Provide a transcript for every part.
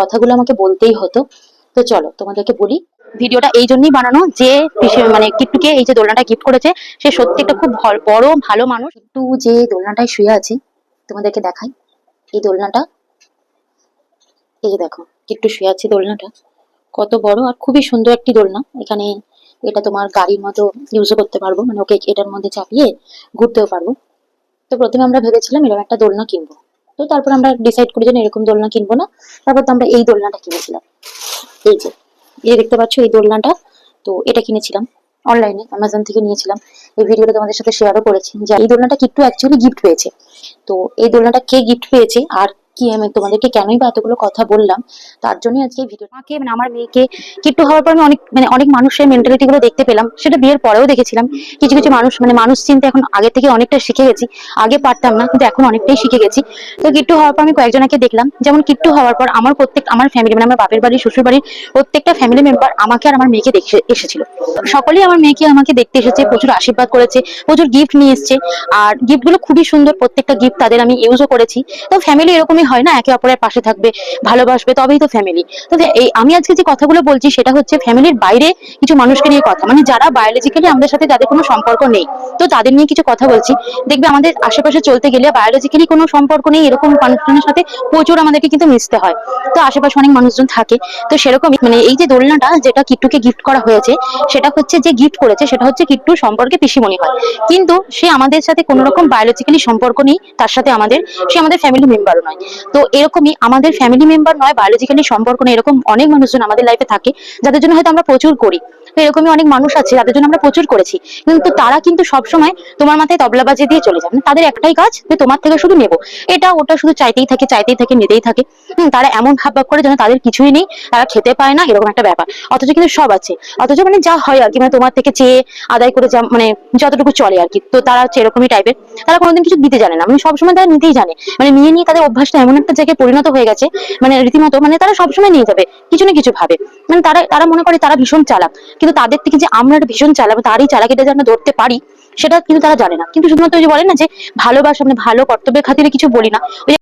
কথাগুলো আমাকে বলতেই হতো। তো চলো, তোমাদেরকে বলি, ভিডিওটা এই জন্যই বানানো যে মানে কিট্টুকে এই যে দোলনাটা গিফট করেছে, সে সত্যি একটা খুব বড়, ভালো মানুষ। কিট্টু যে দোলনাটায় শুয়ে আছে, তোমাদেরকে দেখাই। এই দোলনাটা, এই যে দেখো কিট্টু শুয়ে আছে দোলনাটা। কত বড় আর খুবই সুন্দর একটি দোলনা। এখানে এটা তোমার গাড়ির মতো ইউজও করতে পারব। মানে ওকে এটার মধ্যে চাপিয়ে ঘুরতেও পারব। তো প্রথমে আমরা ভেবেছিলাম এরকম একটা দোলনা কিনবো। তো তারপর আমরা ডিসাইড করি যেন এরকম দোলনা কিনবো না। তারপর তো আমরা এই দোলনাটা কিনেছিলাম। এই যে, এই দেখতে পাচ্ছ এই দোলনাটা। তো এটা কিনেছিলাম অনলাইনে অ্যামাজন থেকে নিয়েছিলাম। এই ভিডিওটা তোমাদের সাথে শেয়ারও করেছি যে এই দোলনাটা কিট্টু অ্যাকচুয়ালি গিফট পেয়েছে। তো এই দোলনাটা কে গিফট পেয়েছে আর কি আমি তোমাদেরকে কেনই বা এতগুলো কথা বললাম? তার জন্যই আজকে ভিডিও মানে আমার মেয়েকে কিট্টু হওয়ার পর আমি অনেক মানে অনেক মানুষের মেন্টালিটি গুলো দেখতে পেলাম। সেটা বিয়ের পরেও দেখেছিলাম। কিছু কিছু মানুষ মানে মানুষ চিনতে এখন আগে থেকে অনেকটা শিখে গেছি। আগে পারতাম না, কিন্তু এখন অনেকটাই শিখে গেছি। তো কিট্টু হওয়ার পর আমি কয়েকজনকে দেখলাম। যেমন কিট্টু হওয়ার পর আমার প্রত্যেক, আমার ফ্যামিলি মানে আমার বাপের বাড়ি, শ্বশুর বাড়ির প্রত্যেকটা ফ্যামিলি মেম্বার আমাকে আর আমার মেয়েকে দেখে এসেছিল। সকলেই আমার মেয়েকে আমাকে দেখতে এসেছে, প্রচুর আশীর্বাদ করেছে, প্রচুর গিফট নিয়ে এসেছে। আর গিফটগুলো খুবই সুন্দর, প্রত্যেকটা গিফট তাদের আমি ইউজও করেছি। তো ফ্যামিলি এরকমই হয় না, একে অপরের পাশে থাকবে, ভালোবাসবে, তবেই তো ফ্যামিলি তো এই আমি আজকে যে কথাগুলো বলছি, সেটা হচ্ছে ফ্যামিলির বাইরে কিছু মানুষকে নিয়ে কথা। মানে যারা বায়োলজিক্যালি আমাদের সাথে যাদের কোনো সম্পর্ক নেই, তো তাদের নিয়ে কিছু কথা বলছি। দেখবে আমাদের আশেপাশে চলতে গেলে বায়োলজিক্যালি কোনো সম্পর্ক নেই, এরকম মানুষজনের সাথে প্রচুর আমাদেরকে কিন্তু মিশতে হয়। তো আশেপাশে অনেক মানুষজন থাকে, তো সেরকমই মানে এই যে দোলনাটা যেটা কিট্টুকে গিফট করা হয়েছে, সেটা হচ্ছে যে গিফট করেছে, সেটা হচ্ছে কিট্টু সম্পর্কে পিসিমণি হয়। কিন্তু সে আমাদের সাথে কোনো রকম বায়োলজিক্যালি সম্পর্ক নেই, তার সাথে আমাদের, সে আমাদের ফ্যামিলি মেম্বারও নয়। তো এরকমই আমাদের ফ্যামিলি মেম্বার নয় বায়োলজিক্যালি সম্পর্ক নেই এরকম অনেক মানুষজন আমাদের লাইফে থাকে, যাদের জন্য হয়তো আমরা প্রচুর করি। তো এরকমই অনেক মানুষ আছে, যাদের জন্য আমরা প্রচুর করেছি। কিন্তু তারা কিন্তু সবসময় তোমার মাথায় তবলা বাজিয়ে দিয়ে চলে যান তাদের একটাই কাজ যে তোমার থেকে শুধু নেব। এটা ওটা শুধু চাইতেই থাকে চাইতেই থাকে, নিতেই থাকে। তারা এমন ভাব ভাব করে যেন তাদের কিছুই নেই, তারা খেতে পায় না, এরকম একটা ব্যাপার। অথচ কিন্তু সব আছে। অথচ মানে যা হয় আর কি মানে তোমার থেকে চেয়ে আদায় করে যা মানে যতটুকু চলে আর কি। তো তারা হচ্ছে এরকমই টাইপের তারা কোনোদিন কিছু দিতে জানে না। মানে সবসময় তারা নিতেই জানে। মানে নিয়ে নিয়ে তাদের অভ্যাসটা এমন একটা জায়গায় পরিণত হয়ে গেছে মানে রীতিমতো মানে তারা সবসময় নিয়ে যাবে, কিছু না কিছু ভাবে। মানে তারা তারা মনে করে তারা ভীষণ চালাক। কিন্তু তাদের থেকে যে আমরা একটা ভীষণ চালাবো তারই চালাকিটা যে আমরা ধরতে পারি, সেটা কিন্তু তারা জানে না। কিন্তু শুধুমাত্র যে বলে না যে ভালোবাসা মানে ভালো কর্তব্যের খাতিরে কিছু বলি না। ওই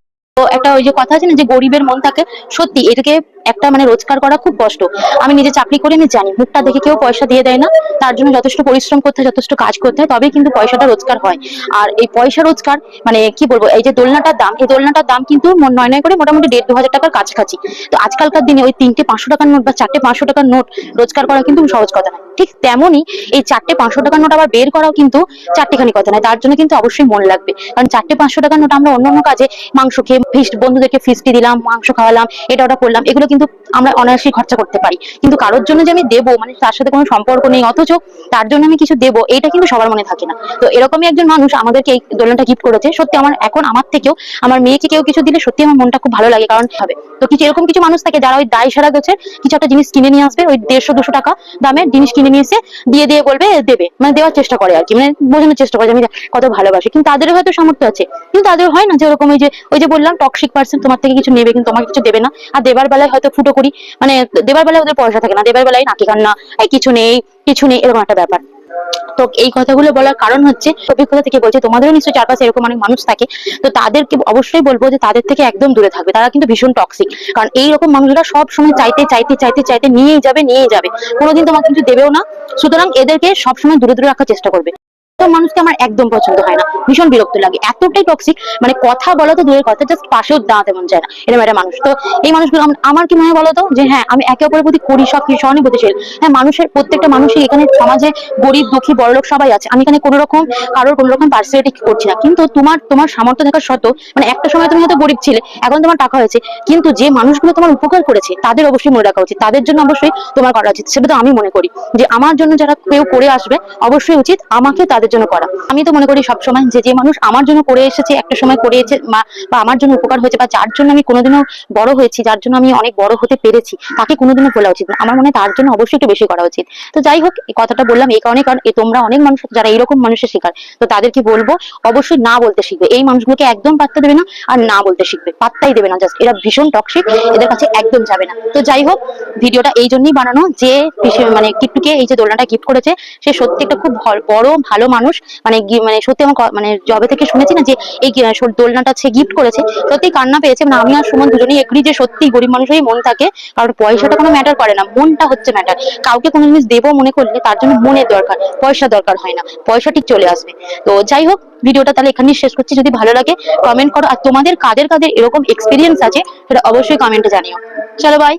একটা ওই যে কথা আছে না যে গরিবের মন থাকে, সত্যি এটাকে একটা মানে রোজগার করা খুব কষ্ট। আমি নিজে চাকরি করে, আমি জানি। মুখটা দেখে কেউ পয়সা দিয়ে দেয় না। তার জন্য যথেষ্ট পরিশ্রম করতে হয়, যথেষ্ট কাজ করতে হয়, তবেই কিন্তু পয়সাটা রোজগার হয়। আর এই পয়সা রোজগার মানে কি বলব, এই যে দোলনাটার দাম, এই দোলনাটার দাম কিন্তু নয় নয় করে মোটামুটি দেড় দু হাজার টাকার কাছাকাছি। তো আজকালকার দিনে ওই তিনটে পাঁচশো টাকার নোট বা চারটে পাঁচশো টাকার নোট রোজগার করা কিন্তু সহজ কথা নয়। ঠিক তেমনই এই চারটে পাঁচশো টাকার নোট আবার বের করাও কিন্তু চারটেখানি কথা নয়। তার জন্য কিন্তু অবশ্যই মন লাগবে। কারণ চারটে পাঁচশো টাকার নোট আমরা অন্য অন্য কাজে, মাংস খেয়ে ফিস্ট বন্ধুদেরকে ফিস্টি দিলাম, মাংস খাওয়ালাম, এটা ওটা করলাম, এগুলো কিন্তু আমরা অনায়াসেই খরচা করতে পারি। কিন্তু কারোর জন্য যে আমি দেবো মানে তার সাথে কোনো সম্পর্ক নেই, অথচ তার জন্য আমি কিছু দেবো এটা কিন্তু সবার মনে থাকে না। তো এরকমই একজন মানুষ আমাদেরকে এই দোলনাটা গিফট করেছে। সত্যি আমার, এখন আমার থেকেও, আমার মেয়েকে কেউ কিছু দিলে সত্যি আমার মনটা খুব ভালো লাগে, কারণ হবে। তো কিছু, এরকম কিছু মানুষ থাকে যারা ওই দায় সারা গোছে কিছু একটা জিনিস কিনে নিয়ে আসবে, ওই দেড়শো, দুশো টাকা দামের জিনিস কিনে নিয়ে এসে দিয়ে দিয়ে বলবে, দেবে। মানে দেওয়ার চেষ্টা করে আর কি মানে বোঝানোর চেষ্টা করে আমি কত ভালোবাসি। কিন্তু তাদেরও হয়তো সামর্থ্য আছে। কিন্তু তাদের হয় না যে ওরকম ওই যে ওই যে বললাম টক্সিক পার্সন তোমার থেকে কিছু নেবে, কিন্তু তোমাকে কিছু দেবে না। আর দেবার বেলায় হয়তো ফুটো করি মানে দেবার বেলায় ওদের পয়সা থাকে না, দেবার বেলায় নাকি কান্না, এই কিছু নেই কিছু নেই, এরকম একটা ব্যাপার। তো এই কথাগুলো বলার কারণ হচ্ছে, অভিজ্ঞতা থেকে বলছি, তোমাদেরও নিশ্চয়ই চারপাশে এরকম অনেক মানুষ থাকে, তো তাদেরকে অবশ্যই বলব যে তাদের থেকে একদম দূরে থাকবে, তারা কিন্তু ভীষণ টক্সিক কারণ এইরকম মানুষরা সব সময় চাইতে চাইতে চাইতে চাইতে নিয়েই যাবে নিয়েই যাবে। কোনোদিন তোমাকে কিন্তু দেবেও না, সুতরাং এদেরকে সবসময় দূরে দূরে রাখার চেষ্টা করবে। তো মানুষকে আমার একদম পছন্দ হয় না। ভীষণ বিরক্ত লাগে। এতটাই টক্সিক মানে কথা বলা তো দূরের কথা জাস্ট পাশেও দাঁড়াতে মন চায় না। এরকম একটা মানুষ। তো এই মানুষগুলো আমার কি মনে হয় বলতো? যে হ্যাঁ আমি একে অপরের প্রতি করি, সব কিছু সহানুভূতিশীল হ্যাঁ মানুষের, প্রত্যেকটা মানুষই এখানে সমাজে গরিব, দুঃখী, বড়লোক সবাই আছে। আমি এখানে কোনো রকম, কারোর কোনো রকম পার্সিয়ালিটি করছি না। কিন্তু তোমার তোমার সামর্থ্য থাকার সত্ত্বেও মানে একটা সময় তুমি হয়তো গরিব ছিলে, এখন তোমার টাকা হয়েছে। কিন্তু যে মানুষগুলো তোমার উপকার করেছে, তাদের অবশ্যই মনে রাখা উচিত। তাদের জন্য অবশ্যই তোমার করা উচিত। সেটা তো আমি মনে করি। যে আমার জন্য যারা কেউ করে আসবে, অবশ্যই উচিত আমাকে তাদের জন্য করা। আমি তো মনে করি সবসময় যে যে মানুষ আমার জন্য করে এসেছে, একটা সময় করে এসেছে বা আমার জন্য উপকার হয়েছে, বা যার জন্য আমি কোনোদিনও বড় হয়েছি, যার জন্য আমি অনেক বড় হতে পেরেছি, তাকে কোনোদিনও বলা উচিত না। আমার মনে তার জন্য অবশ্যই একটু বেশি করা উচিত। তো যাই হোক, এই কথাটা বললাম এই কারণে, কারণ তোমরা অনেক মানুষ, যারা এরকম মানুষের শিকার, তো তাদেরকে বলব? অবশ্যই না বলতে শিখবে। এই মানুষগুলোকে একদম পাত্তা দেবে না আর না বলতে শিখবে। পাত্তাই দেবে না, জাস্ট। এরা ভীষণ টক্সিক এদের কাছে একদম যাবে না। তো যাই হোক, ভিডিওটা এই জন্যই বানানো যে মানে কিট্টুকে এই যে দোলনাটা গিফট করেছে, সে সত্যি একটা খুব বড়, ভালো মানুষ মানুষ মানে মানে সত্যি আমার মানে জবে থেকে শুনেছি না যে এই দোলনাটা সে গিফট করেছে সত্যি কান্না পেয়েছে। মানে আমি আর সুমন দুজনেই এগ্রি যে সত্যি গরিব মানুষেরই মন থাকে, কারণ পয়সাটা কোনো ম্যাটার করে না, মনটা হচ্ছে ম্যাটার কাউকে কোনো জিনিস দেবো মনে করলে তার জন্য মনের দরকার, পয়সা দরকার হয় না, পয়সা ঠিক চলে আসবে। তো যাই হোক, ভিডিওটা তাহলে এখানেই শেষ করছি, যদি ভালো লাগে কমেন্ট করো। আর তোমাদের কাদের কাদের এরকম এক্সপিরিয়েন্স আছে, সেটা অবশ্যই কমেন্টে জানিও। চলো বাই